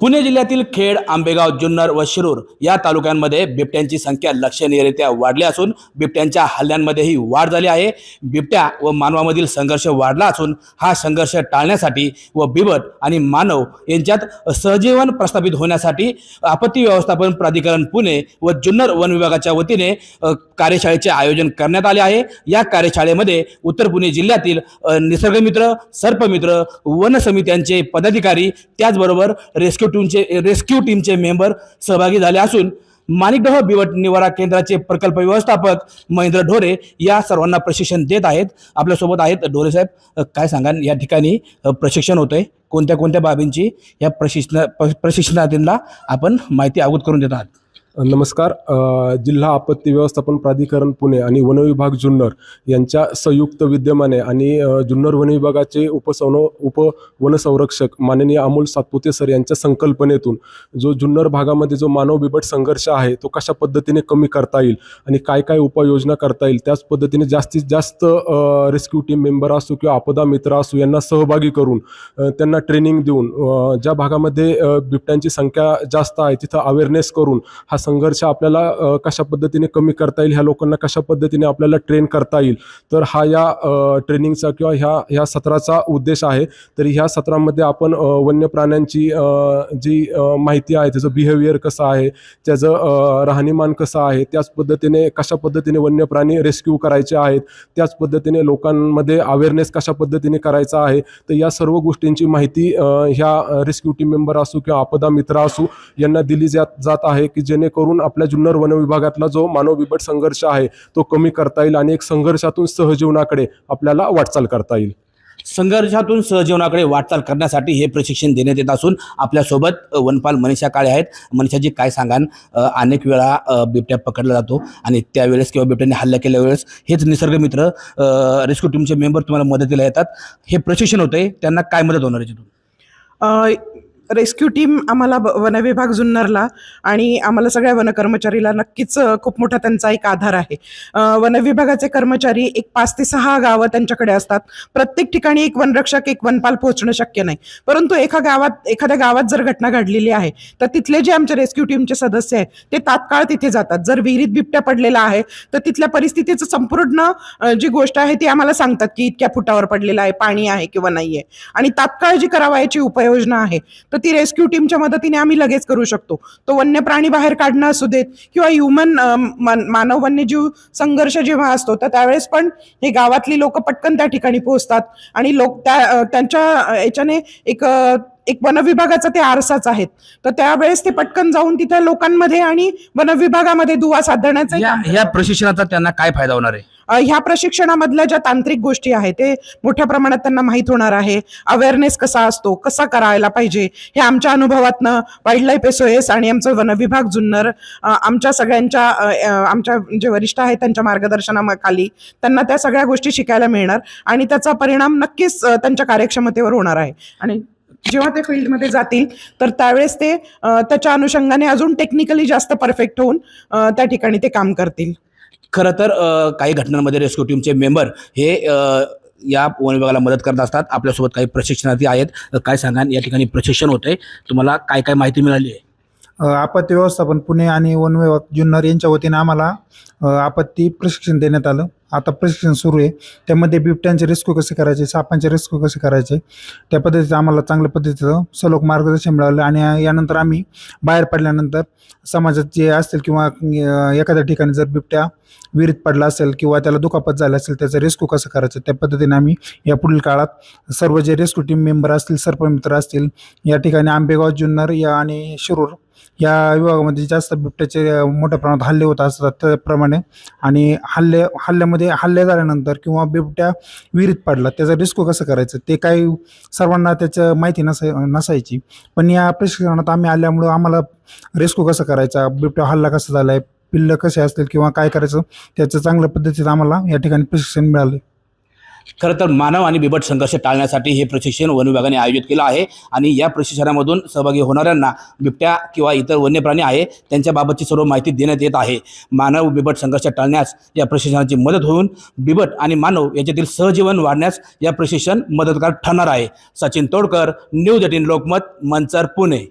पुणे जिल्ह्यातील खेड आंबेगाव जुन्नर व शिरूर या तालुक्यांमध्ये बिबट्यांची संख्या लक्षणीयरित्या वाढली असून बिबट्यांच्या हल्ल्यांमध्येही वाढ झाली आहे. बिबट्या व मानवामधील संघर्ष वाढला असून हा संघर्ष टाळण्यासाठी व बिबट आणि मानव यांच्यात सहजीवन प्रस्थापित होण्यासाठी आपत्ती व्यवस्थापन प्राधिकरण पुणे व जुन्नर वन विभागाच्या वतीने कार्यशाळेचे आयोजन करण्यात आले आहे. या कार्यशाळेमध्ये उत्तर पुणे जिल्ह्यातील निसर्गमित्र सर्पमित्र वन समित्यांचे पदाधिकारी त्याचबरोबर रेस्क्यू टीमचे रेस्क्यू टीमचे मेंबर सहभागी झाले असून माणिकडह बिवट निवारा केंद्राचे प्रकल्प व्यवस्थापक महेंद्र ढोरे या सर्वांना प्रशिक्षण देत आहेत. आपल्यासोबत आहेत ढोरे साहेब. काय सांगा या ठिकाणी प्रशिक्षण होतंय. कोणत्या कोणत्या बाबींची या प्रशिक्षण प्रशिक्षणार्थींना आपण माहिती अवगत करून देत आहात? नमस्कार जिल्हा आपत्ती व्यवस्थापन प्राधिकरण पुणे आणि वनविभाग जुन्नर यांच्या संयुक्त विद्यमाने आणि जुन्नर वनविभागाचे उपसन उप वनसंरक्षक माननीय अमोल सातपुते सर यांच्या संकल्पनेतून जो जुन्नर भागामध्ये जो मानव बिबट संघर्ष आहे तो कशा पद्धतीने कमी करता येईल आणि काय काय उपाययोजना करता येईल त्याच पद्धतीने जास्तीत जास्त रेस्क्यू टीम मेंबर असो किंवा आपदा मित्र असो यांना सहभागी करून त्यांना ट्रेनिंग देऊन ज्या भागामध्ये बिबट्यांची संख्या जास्त आहे तिथं अवेअरनेस करून हा संघर्ष आपल्याला कशा पद्धतीने कमी करता येईल ह्या लोकांना कशा पद्धतीने आपल्याला ट्रेन करता येईल? तर हा या ट्रेनिंगचा किंवा ह्या ह्या सत्राचा उद्देश आहे. तर ह्या सत्रामध्ये आपण वन्य प्राण्यांची जी माहिती आहे त्याचं बिहेवियर कसं आहे त्याचं राहणीमान कसं आहे त्याच पद्धतीने कशा पद्धतीने वन्य प्राणी रेस्क्यू करायचे आहेत त्याच पद्धतीने लोकांमध्ये अवेअरनेस कशा पद्धतीने करायचा आहे तर या सर्व गोष्टींची माहिती ह्या रेस्क्यू टीम मेंबर असू किंवा आपदा मित्र असू यांना दिली जात जात आहे की जेणेकरून आपल्या जुन्नर वन विभागातला जो मानव बिबट संघर्ष आहे तो कमी करता येईल आणि एक संघर्षातून सहजीवनाकडे आपल्याला वाटचाल करता येईल. संघर्षातून सहजीवनाकडे वाटचाल करण्यासाठी हे प्रशिक्षण देण्यात येत असून आपल्यासोबत वनपाल मनीषा काळे आहेत. मनीषाजी काय सांगाल? अ, अनेक वेळा बिबट्या पकडला जातो आणि त्यावेळेस किंवा बिबट्याने हल्ला केल्या वेळेस हेच निसर्गमित्र रेस्क्यू टीमचे मेंबर तुम्हाला मदतीला येतात. हे प्रशिक्षण होतंय. त्यांना काय मदत होणार आहे याच्यातून रेस्क्यू टीम आम्हाला ब- वनविभाग जुन्नरला आणि आम्हाला सगळ्या वनकर्मचारीला नक्कीच खूप मोठा त्यांचा एक आधार आहे. वनविभागाचे कर्मचारी एक पाच ते सहा गावं त्यांच्याकडे असतात. प्रत्येक ठिकाणी एक वनरक्षक एक वनपाल पोहोचणं शक्य नाही. परंतु एका गावात एखाद्या गावात जर घटना घडलेली आहे तर तिथले जे आमच्या रेस्क्यू टीमचे सदस्य आहेत ते तात्काळ तिथे जातात. जर विहिरीत बिबट्या पडलेला आहे तर तिथल्या परिस्थितीचं संपूर्ण जी गोष्ट आहे ती आम्हाला सांगतात की इतक्या फुटावर पडलेला आहे पाणी आहे किंवा नाही आहे आणि तात्काळ जी करावयाची उपाययोजना आहे तर ती रेस्क्यू टीमच्या मदतीने आम्ही लगेच करू शकतो. तो वन्य प्राणी बाहेर काढणं असू देत किंवा ह्युमन मानव वन्यजीव संघर्ष जेव्हा असतो तर त्यावेळेस पण हे गावातली लोक पटकन त्या ठिकाणी पोहोचतात. आणि लोक त्या त्यांच्या याच्याने एक एक वनविभागाचा ते आरसाच आहेत. तर त्यावेळेस ते पटकन जाऊन तिथे लोकांमध्ये आणि वनविभागामध्ये दुवा साधण्याचा या या प्रशिक्षणाचा त्यांना काय फायदा होणार आहे? ह्या प्रशिक्षणामधल्या ज्या तांत्रिक गोष्टी आहेत ते मोठ्या प्रमाणात त्यांना माहीत होणार आहे. अवेअरनेस कसा असतो कसा करायला पाहिजे हे आमच्या अनुभवातनं वाईल्ड लाईफ एसओएस आणि आमचं वनविभाग जुन्नर आमच्या सगळ्यांच्या आमच्या जे वरिष्ठ आहेत त्यांच्या मार्गदर्शनाखाली त्यांना त्या सगळ्या गोष्टी शिकायला मिळणार आणि त्याचा परिणाम नक्कीच त्यांच्या कार्यक्षमतेवर होणार आहे. आणि जेव्हा ते फील्डमध्ये जातील तर त्यावेळेस ते त्याच्या अनुषंगाने अजून टेक्निकली जास्त परफेक्ट होऊन त्या ठिकाणी ते काम करतील. खरं तर काही घटनांमध्ये रेस्क्यू टीमचे मेंबर हे या वन विभागाला मदत करत असतात. आपल्यासोबत काही प्रशिक्षणार्थी आहेत. काय सांगाल? या ठिकाणी प्रशिक्षण होतंय. तुम्हाला काय काय माहिती मिळाली आहे? आपत्ती व्यवस्थापन पुणे आणि वन विभाग जुन्नर यांच्या वतीने आम्हाला आपत्ती प्रशिक्षण देण्यात आलं. आता प्रशिक्षण सुरू आहे. त्यामध्ये बिबट्यांचे रेस्क्यू कसे करायचे सापांचे रेस्क्यू कसे करायचे त्या पद्धतीचं आम्हाला चांगल्या पद्धतीचं सलोख मार्गदर्शन मिळालं आणि यानंतर आम्ही बाहेर पडल्यानंतर समाजात जे असतील किंवा एखाद्या ठिकाणी जर बिबट्या विहिरीत पडला असेल किंवा त्याला दुखापत झाला असेल त्याचं रेस्क्यू कसं करायचं त्या पद्धतीने आम्ही या पुढील काळात सर्व जे रेस्क्यू टीम मेंबर असतील सर्पमित्र असतील या ठिकाणी आंबेगाव जुन्नर या आणि शिरूर या विभागामध्ये जास्त बिबट्याचे मोठ्या प्रमाणात हल्ले होत असतात त्याप्रमाणे. आणि हल्ले हल्ल्यामध्ये हल्ले झाल्यानंतर किंवा बिबट्या विहिरीत पडला त्याचा रिस्क कसं करायचं? ते काही सर्वांना त्याचं माहिती नसाय नसायची. पण या प्रशिक्षणात आम्ही आल्यामुळं आम्हाला रेस्क्यू कसं करायचा? बिबट्या हल्ला कसा झाला आहे पिल्लं कसे असतील किंवा काय करायचं? त्याचं चांगल्या पद्धतीत आम्हाला या ठिकाणी प्रशिक्षण मिळालं खरं तर मानव आणि बिबट संघर्ष टाळण्यासाठी हे प्रशिक्षण वन विभागाने आयोजित केलं आहे. आणि या प्रशिक्षणामधून सहभागी होणाऱ्यांना बिबट्या किंवा इतर वन्य प्राणी आहे त्यांच्याबाबतची सर्व माहिती देण्यात येत आहे. मानव बिबट संघर्ष टाळण्यास या प्रशिक्षणाची मदत होऊन बिबट आणि मानव याच्यातील सहजीवन वाढण्यास या प्रशिक्षण मदतगार ठरणार आहे. Sachin Todkar news eighteen Lokmat Manchar Pune.